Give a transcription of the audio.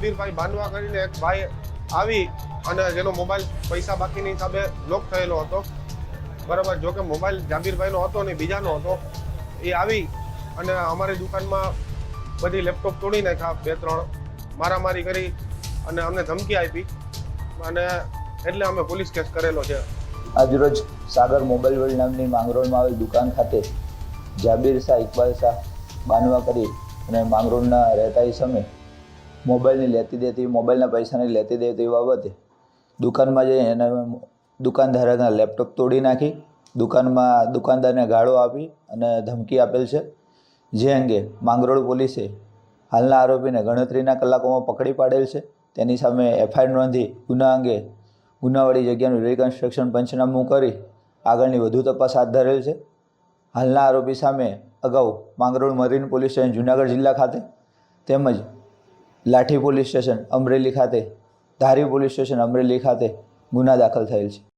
જાબીરભાઈ બાંધવા કરીને એક ભાઈ આવી અને જેનો મોબાઈલ પૈસા બાકીની હિસાબે લોક થયેલો હતો. બરાબર, જો કે મોબાઈલ જાબીરભાઈનો હતો ને બીજાનો હતો. એ આવી અને અમારી દુકાનમાં બધી લેપટોપ તોડી નાખ્યા, બે, ત્રણ મારામારી કરી અને અમને ધમકી આપી. અને એટલે અમે પોલીસ કેસ કરેલો છે. આજરોજ સાગર મોબાઈલ વર્લ્ડ નામની માંગરોળમાં આવેલ દુકાન ખાતે જાબીર શાહ, ઇકબાલ શાહ બાનવા કરી અને માંગરોળના રહેતા સમયે મોબાઈલની લેતી દેતી મોબાઈલના પૈસાની લેતી દેતી બાબતે દુકાનમાં જઈ એને દુકાનધારકના લેપટોપ તોડી નાખી, દુકાનમાં દુકાનદારને ગાળો આપી અને ધમકી આપેલ છે. જે અંગે માંગરોળ પોલીસે હાલના આરોપીને ગણતરીના કલાકોમાં પકડી પાડેલ છે. તેની સામે એફઆઈઆર નોંધી ગુના અંગે ગુનાવાળી જગ્યાનું રિકન્સ્ટ્રક્શન પંચનામું કરી આગળની વધુ તપાસ હાથ ધરેલ છે. હાલના આરોપી સામે અગાઉ Mangrol marine police station Junagadh જિલ્લા ખાતે તેમજ લાઠી પોલીસ સ્ટેશન અમરેલી ખાતે ધારી પોલીસ સ્ટેશન અમરેલી ખાતે ગુના દાખલ થયેલ છે.